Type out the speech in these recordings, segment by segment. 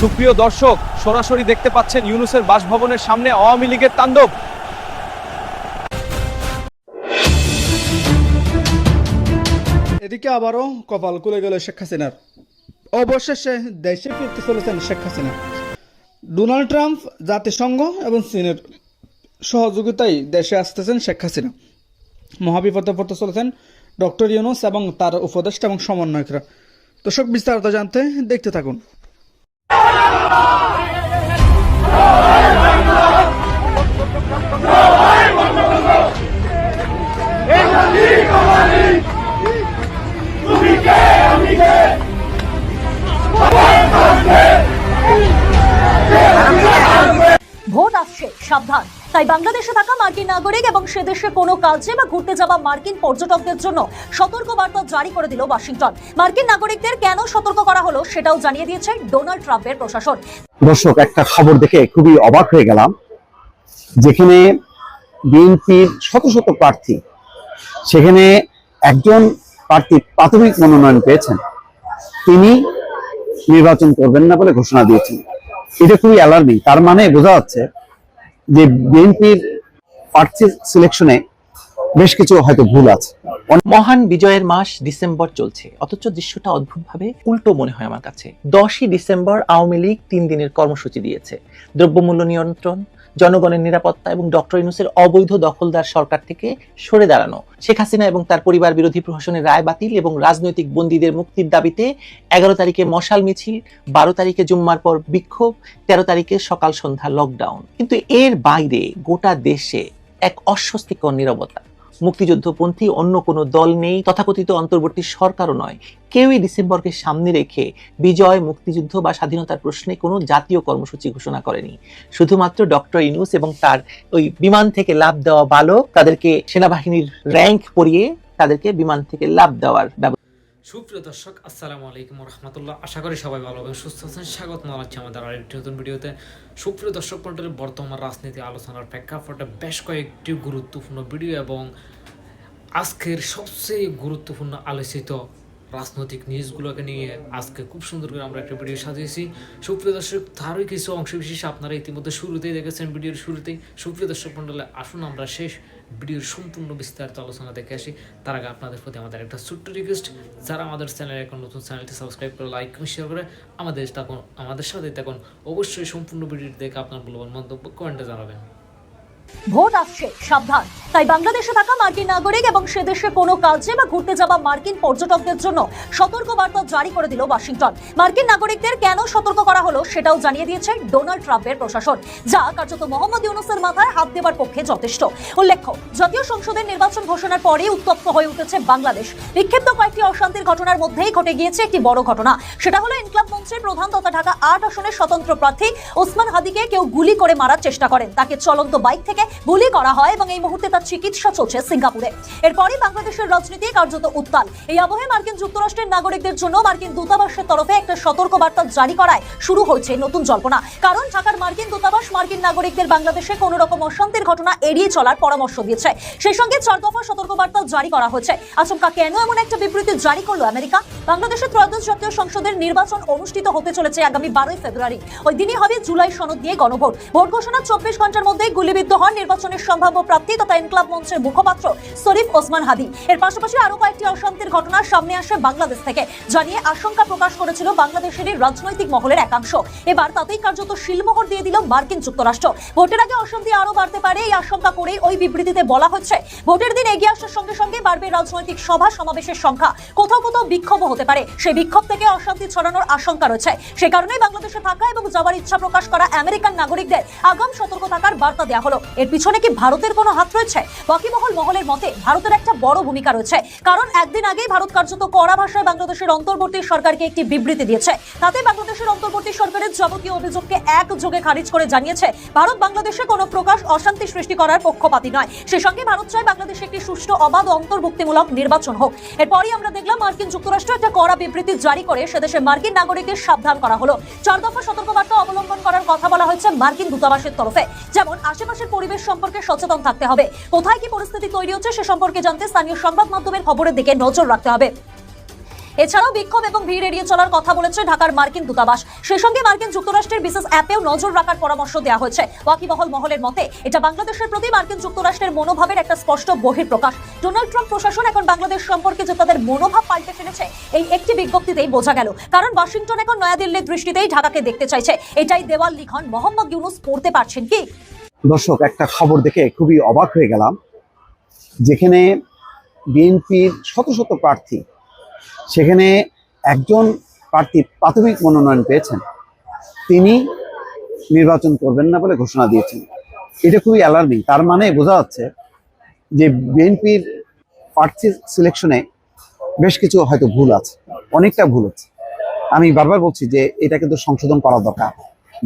সুপ্রিয় দর্শক, সরাসরি দেখতে পাচ্ছেন ইউনুসের বাসভবনের সামনে আওয়ামী লীগের তাণ্ডব। এদিকে আবারও কপাল খুলে গেল শেখ হাসিনার। অবশেষে দেশে ফিরতে চলেছেন শেখ হাসিনা। ডোনাল্ড ট্রাম্প, জাতিসংঘ এবং চীনের সহযোগিতায় দেশে আসতেছেন শেখ হাসিনা। মহাবিপদে পড়তে চলেছেন ডক্টর ইউনুস এবং তার উপদেষ্টা এবং সমন্বয়করা। দর্শক, বিস্তারিত জানতে দেখতে থাকুন। ভোট আসছে সাবধান। তাই বাংলাদেশে থাকা মার্কিন নাগরিক এবং সে দেশে কোনো কাজে বা ঘুরতে যাওয়া মার্কিন পর্যটকদের জন্য সতর্ক বার্তা জারি করে দিল ওয়াশিংটন। মার্কিন নাগরিকদের কেন সতর্ক করা হলো সেটাও জানিয়ে দিয়েছে ডোনাল্ড ট্রাম্পের প্রশাসন। দর্শক, একটা খবর দেখে খুবই অবাক হয়ে গেলাম, যেখানে বিএনপির শত শত প্রার্থী, সেখানে একজন প্রার্থী প্রাথমিক মনোনয়ন পেয়েছেন। তিনি নির্বাচন করবেন না বলে ঘোষণা দিয়েছেন। এটা খুবই অ্যালার্মিং তার মানে বোঝা যাচ্ছে যে বিএনপির প্রার্থী সিলেকশনে বেশ কিছু হয়তো ভুল আছে। মহান বিজয়ের মাস ডিসেম্বর চলছে, অথচ দৃশ্যটা অদ্ভুতভাবে উল্টো মনে হয় আমার কাছে। দশই ডিসেম্বর আওয়ামী লীগ তিন দিনের কর্মসূচি দিয়েছে। দ্রব্যমূল্য নিয়ন্ত্রণ জনগণের নিরাপত্তা এবং ডক্টর ইনুসের অবৈধ দখলদার সরকার থেকে সরে দাঁড়ানো। শেখ হাসিনা এবং তার পরিবার বিরোধী প্রশাসনের রায় বাতিল এবং রাজনৈতিক বন্দীদের মুক্তির দাবিতে এগারো তারিখে মশাল মিছিল, বারো তারিখে জুম্মার পর বিক্ষোভ, তেরো তারিখে সকাল সন্ধ্যা লকডাউন কিন্তু এর বাইরে গোটা দেশে এক অস্বস্তিকর নীরবতা। মুক্তিযুদ্ধপন্থী অন্য কোনো দল নেই, তথাকথিত অন্তর্বর্তী সরকারও নয়। কেউই ডিসেম্বরকে সামনে রেখে বিজয়, মুক্তিযুদ্ধ বা স্বাধীনতার প্রশ্নে কোনো জাতীয় কর্মসূচি ঘোষণা করেনি। শুধুমাত্র ডক্টর ইনুস এবং তার ওই বিমান থেকে লাভ দেওয়া বালক, তাদেরকে সেনাবাহিনীর র্যাঙ্ক পরিয়ে তাদেরকে বিমান থেকে লাভ দেওয়ার ব্যবস্থা সুপ্রিয় দর্শক, আসসালামু আলাইকুম রহমতুল্লাহ আশা করি সবাই ভালো এবং সুস্থ আছেন। স্বাগত জানাচ্ছি আমাদের আরেকটি নতুন ভিডিওতে। সুপ্রিয় দর্শক মন্ডলের বর্তমান রাজনীতি আলোচনার প্রেক্ষাপটে বেশ কয়েকটি গুরুত্বপূর্ণ ভিডিও এবং আজকের সবচেয়ে গুরুত্বপূর্ণ আলোচিত রাজনৈতিক নিউজগুলোকে নিয়ে আজকে খুব সুন্দর করে আমরা একটা ভিডিও সাজিয়েছি। সুপ্রিয় দর্শক, তারই কিছু অংশ বিশেষ আপনারা ইতিমধ্যে শুরুতেই দেখেছেন ভিডিওর শুরুতেই। সুপ্রিয় দর্শক মন্ডলে, আসুন আমরা শেষ ভিডিওর সম্পূর্ণ বিস্তারিত আলোচনা দেখে আসি। তার আগে আপনাদের প্রতি আমাদের একটা ছোট্ট রিকোয়েস্ট যারা আমাদের চ্যানেলে এখন নতুন চ্যানেলটি সাবস্ক্রাইব করে লাইক শেয়ার করে আমাদের তখন আমাদের সাথে তখন অবশ্যই সম্পূর্ণ ভিডিওটি দেখে আপনার মূল্যবান মন্তব্য কমেন্টে জানাবেন। ভোট আসছে, সাবধান। তাই বাংলাদেশে থাকা মার্কিন নাগরিক এবং সে দেশে কোনো কাজে বা ঘুরতে যাওয়া মার্কিন পর্যটকদের জন্য সতর্ক বার্তা জারি করে দিল ওয়াশিংটন। মার্কিন নাগরিকদের কেন সতর্ক করা হলো সেটাও জানিয়ে দিয়েছে ডোনাল্ড ট্রাম্পের প্রশাসন, যা কার্যত মোহাম্মদ ইউনুসের মাথায় হাত দেওয়ার পক্ষে যথেষ্ট। উল্লেখ্য, জাতীয় সংসদের নির্বাচন ঘোষণার পরেই উত্তপ্ত হয়ে উঠেছে বাংলাদেশ। বিক্ষিপ্ত কয়েকটি অশান্তির ঘটনার মধ্যেই ঘটে গিয়েছে একটি বড় ঘটনা। সেটা হলো ইনকলাব মঞ্চের প্রধান তথা ঢাকা আট আসনের স্বতন্ত্র প্রার্থী ওসমান হাদিকে কেউ গুলি করে মারার চেষ্টা করেন। তাকে চলন্ত বাইক থেকে গুলি করা হয় এবং এই মুহূর্তে তার চিকিৎসা চলছে সিঙ্গাপুরে। এরপরই বাংলাদেশের রাজনীতি কার্যত উত্তাল। এই আবহে মার্কিন যুক্তরাষ্ট্রের নাগরিকদের জন্য মার্কিন দূতাবাসের তরফে একটা সতর্ক বার্তা জারি করায় শুরু হয়েছে নতুন জল্পনা। কারণ ঢাকার মার্কিন দূতাবাস মার্কিন নাগরিকদের বাংলাদেশে কোনো রকম অশান্তির ঘটনা এড়িয়ে চলার পরামর্শ দিয়েছে। সেই সঙ্গে চার দফা সতর্ক বার্তা জারি করা হয়েছে। আচমকা কেন এমন একটা বিবৃতি জারি করল আমেরিকা? বাংলাদেশের ত্রয়োদশ জাতীয় সংসদের নির্বাচন অনুষ্ঠিত হতে চলেছে আগামী বারোই ফেব্রুয়ারি। ওই দিনই হবে জুলাই সনদ দিয়ে গণভোট। ভোট ঘোষণা চব্বিশ ঘণ্টার মধ্যে গুলিবিদ্ধ হন নির্বাচনের সম্ভাব্য প্রার্থী তথা ইনকলাব মঞ্চের মুখপাত্র শরীফ ওসমান হাদি। এর পাশাপাশি আরও কয়েকটি অশান্তির ঘটনা সামনে আসে বাংলাদেশ থেকে জানিয়ে আশঙ্কা প্রকাশ করেছিল বাংলাদেশেরই রাজনৈতিক মহলের একাংশ। এবার তাতেই কার্যত শিলমোহর দিয়ে দিল মার্কিন যুক্তরাষ্ট্র। ভোটের আগে অশান্তি আরও বাড়তে পারে এই আশঙ্কা করেই ওই বিবৃতিতে বলা হচ্ছে, ভোটের দিন এগিয়ে আসার সঙ্গে সঙ্গে বাড়বে রাজনৈতিক সভা সমাবেশের সংখ্যা। কোথাও কোথাও বিক্ষোভ হতে পারে সেই বিক্ষোভ থেকে অশান্তি ছড়ানোর আশঙ্কা রয়েছে। সে কারণেই বাংলাদেশে থাকা এবং যাওয়ার ইচ্ছা প্রকাশ করা আমেরিকান নাগরিকদের আগাম সতর্ক থাকার বার্তা দেওয়া হলো। এর পিছনে কি ভারতের কোনো হাত রয়েছে? ওয়াকিবহল মহলের মতে ভারতের একটা বড় ভূমিকা রয়েছে। কারণ একদিন আগেই ভারত কার্যত কড়া ভাষায় বাংলাদেশের অন্তর্বর্তী সরকারকে একটি বিবৃতি দিয়েছে। তাতে বাংলাদেশের অন্তর্বর্তী সরকারের যাবতীয় অভিযোগকে একযোগে খারিজ করে জানিয়েছে, ভারত বাংলাদেশে কোনো প্রকাশ অশান্তি সৃষ্টি করার পক্ষপাতী নয়। সে সঙ্গে ভারত চায় বাংলাদেশে একটি সুষ্ঠু, অবাধ, অন্তর্ভুক্তিমূলক নির্বাচন হোক। এরপরই আমরা দেখলাম মার্কিন যুক্তরাষ্ট্র একটা কড়া বিবৃতি জারি করে সেদেশে মার্কিন নাগরিকদের সাবধান করা হলো। চার দফা সতর্কবার্তা অবলম্বন করার কথা বলা হয়েছে মার্কিন দূতাবাসের তরফে। যেমন, আশেপাশের পরিবেশ সম্পর্কে সচেতন থাকতে হবে। কোথায় কি পরিস্থিতি তৈরি হচ্ছে সে সম্পর্কে জানতে স্থানীয় সংবাদ মাধ্যমের খবরের দিকে নজর রাখতে হবে। এছাড়াও বিক্ষোভ এবং ভিড় এড়িয়ে চলার কথা বলেছে ঢাকার মার্কিন দূতাবাস। সেই সঙ্গে মার্কিন যুক্তরাষ্ট্রের বিশেষ অ্যাপেও নজর রাখার পরামর্শ দেওয়া হয়েছে। ওয়াকিবহল মহলের মতে, এটা বাংলাদেশের প্রতি মার্কিন যুক্তরাষ্ট্রের মনোভাবের একটা স্পষ্ট বহিঃপ্রকাশ। ডোনাল্ড ট্রাম্প প্রশাসন এখন বাংলাদেশ সম্পর্কে যে তাদের মনোভাব পাল্টে ফেলেছে, এই একটি বিজ্ঞপ্তিতেই বোঝা গেল। কারণ ওয়াশিংটন এখন নয়াদিল্লির দৃষ্টিতেই ঢাকাকে দেখতে চাইছে। এটাই দেওয়াল লিখন। মোহাম্মদ ইউনুস পড়তে পারছেন কি? দর্শক, একটা খবর দেখে খুবই অবাক হয়ে গেলাম। যেখানে বিএনপির শত শত প্রার্থী, সেখানে একজন প্রার্থী প্রাথমিক মনোনয়ন পেয়েছেন। তিনি নির্বাচন করবেন না বলে ঘোষণা দিয়েছেন। এটা খুবই অ্যালার্মিং তার মানে বোঝা যাচ্ছে যে বিএনপির প্রার্থী সিলেকশনে বেশ কিছু হয়তো ভুল আছে, অনেকটা ভুল আছে আমি বারবার বলছি যে এটা কিন্তু সংশোধন করা দরকার।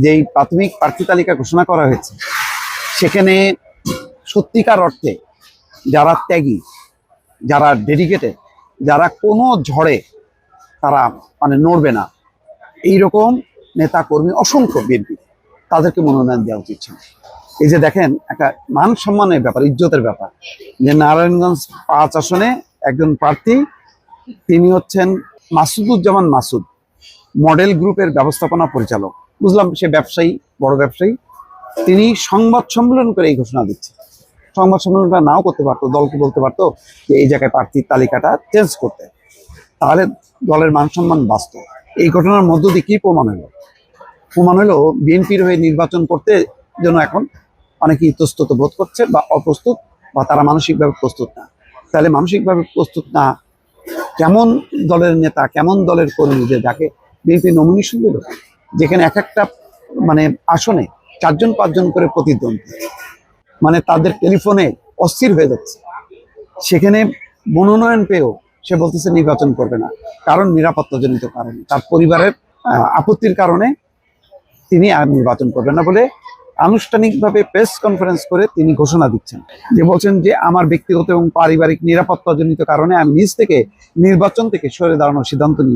যে এই প্রাথমিক প্রার্থী তালিকা ঘোষণা করা হয়েছে সেখানে সত্যিকার অর্থে যারা ত্যাগী, যারা ডেডিকেটেড যারা কোনো ঝড়ে তারা মানে নড়বে না। এইরকম নেতা কর্মী অসংখ্য বিএনপি, তাদেরকে মনোনয়ন দেওয়া উচিত ছিল। এই যে দেখেন, একটা মান সম্মানের ব্যাপার, ইজ্জতের ব্যাপার। যে নারায়ণগঞ্জ পাঁচ আসনে একজন প্রার্থী, তিনি হচ্ছেন মাসুদুজ্জামান মাসুদ, মডেল গ্রুপের ব্যবস্থাপনা পরিচালক। বুঝলাম, সে ব্যবসায়ী, বড় ব্যবসায়ী। তিনি সংবাদ সম্মেলন করে এই ঘোষণা দিচ্ছে। সংবাদ সম্মেলনটা নাও করতে পারতো, দলকে বলতে পারতো যে এই জায়গায় প্রার্থীর তালিকাটা চেঞ্জ করতে। তাহলে দলের মান সম্মান বাঁচত। এই ঘটনার মধ্য দিয়ে কি প্রমাণ হলো? প্রমাণ হলো বিএনপির হয়ে নির্বাচন করতে জন্য এখন অনেকে ইতস্তত বোধ করছে বা অপ্রস্তুত বা তারা মানসিকভাবে প্রস্তুত না। তাহলে মানসিকভাবে প্রস্তুত না কেমন দলের নেতা, কেমন দলের কর্মী যে যাকে বিএনপি নমিনেশন দিল? যেখানে এক একটা মানে আসনে চারজন, পাঁচজন করে প্রতিদ্বন্দ্বী। মানে তাদের টেলিফোনে অস্থির হয়ে যাচ্ছে। সেখানে মনোনয়ন পেয়েও সে বলতেছে নির্বাচন করবে না, কারণ নিরাপত্তাজনিত কারণে। তার পরিবারের আপত্তির কারণে তিনি আর নির্বাচন করবেন না বলে আনুষ্ঠানিকভাবে প্রেস কনফারেন্স করে তিনি ঘোষণা দিচ্ছেন। যে বলছেন যে, আমার ব্যক্তিগত এবং পারিবারিক নিরাপত্তাজনিত কারণে আমি নিজ থেকে নির্বাচন থেকে সরে দাঁড়ানোর সিদ্ধান্ত নিয়ে